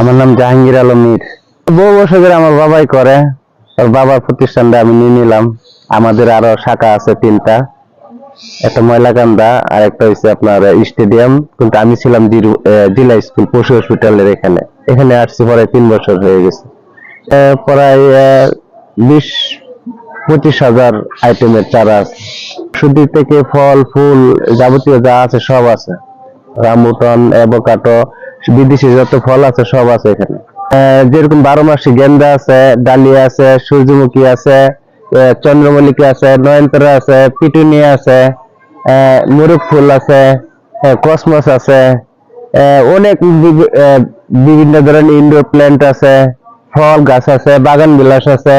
আমার নাম জাহাঙ্গীর আলম মীর। বহু বছর ধরে আমার বাবাই করে, ওর বাবার প্রতিষ্ঠানটা আমি নিয়ে নিলাম। আমাদের আরও শাখা আছে তিনটা, একটা ময়লাকান্দা আর একটা হচ্ছে আপনার স্টেডিয়াম, কিন্তু আমি ছিলাম জেলা স্কুল, পশু হসপিটালের এখানে। এখানে আসছি পরে তিন বছর হয়ে গেছে। প্রায় বিশ, পঁচিশ হাজার আইটেমের চারা আছে। সুদি থেকে ফল, ফুল যাবতীয় যা আছে সব আছে। রামুটন অ্যাভোকাটো বিদেশি যত ফল আছে সব আছে এখানে। যেরকম বারো মাসি গেন্দা আছে, ডালিয়া আছে, সূর্যমুখী আছে চন্দ্রমল্লিকা আছে, নয়নতারা আছে, পিটুনিয়া আছে মুরুখ ফুল আছে কসমস আছে অনেক বিভিন্ন ধরনের ইনডোর প্ল্যান্ট আছে, ফল গাছ আছে, বাগান বিলাস আছে,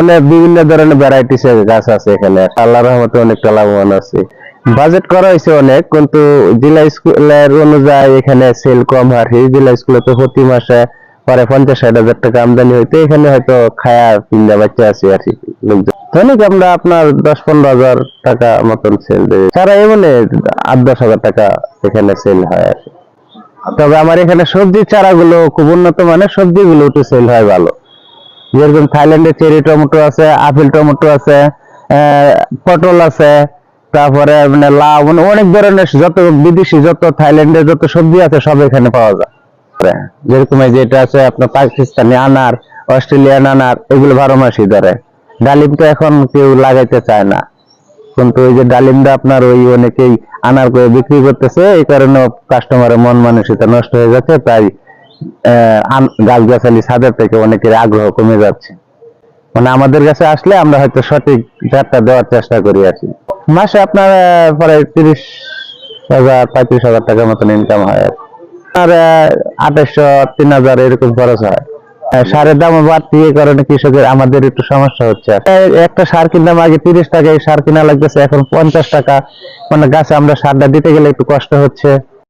অনেক বিভিন্ন ধরনের ভ্যারাইটিস গাছ আছে এখানে। আল্লাহ রহমতে অনেকটা লাভবান আছে। বাজেট করা হয়েছে অনেক, কিন্তু জেলা স্কুলের অনুযায়ী এখানে সেল কম আর কি। জেলা স্কুলে তো প্রতি মাসে পরে পঞ্চাশ ষাট হাজার টাকা আমদানি হইতে, এখানে হয়তো খায়া পিন্দা বাচ্চা আছে আর কি লোকজন। ধনিক আমরা আপনার দশ পনেরো হাজার টাকা মতন সেল দেয় সারা এমনি আট দশ হাজার টাকা এখানে সেল হয় আর তবে আমার এখানে সবজি চারাগুলো খুব উন্নত মানের, সবজিগুলো একটু সেল হয় ভালো। যেরকম থাইল্যান্ডের চেরি টমেটো আছে, আপেল টমেটো আছে পটল আছে তারপরে মানে লাউ মানে অনেক ধরনের যত বিদেশি, যত থাইল্যান্ডের যত সবজি আছে, সব এখানে পাওয়া যায়। যেরকম এই যেটা আছে আপনার পাকিস্তানি আনার, অস্ট্রেলিয়ান আনার, এগুলো বারো মাসই ধরে। ডালিম তো এখন কেউ লাগাইতে চায় না। কিন্তু ওই যে ডালিমটা আপনার ওই অনেকেই আনার করে বিক্রি করতেছে, এই কারণে কাস্টমারের মন মানসিকতা নষ্ট হয়ে যাচ্ছে, তাই গাছ গাছালি ছাদের থেকে অনেকের আগ্রহ কমে যাচ্ছে। মানে আমাদের কাছে আসলে আমরা হয়তো সঠিক জাতটা দেওয়ার চেষ্টা করি কি। মাসে আপনার প্রায় তিরিশ হাজার, পঁয়ত্রিশ হাজার টাকার মতন ইনকাম হয়। আর। আঠাশশো তিন হাজার এরকম খরচ হয়। সারের দাম বাড়তি, এ কারণে কৃষকের, আমাদের একটু সমস্যা হচ্ছে। একটা সার কিনলাম আগে তিরিশ টাকা সার কিনা লাগতেছে এখন পঞ্চাশ টাকা। মানে গাছে আমরা সারটা দিতে গেলে একটু কষ্ট হচ্ছে।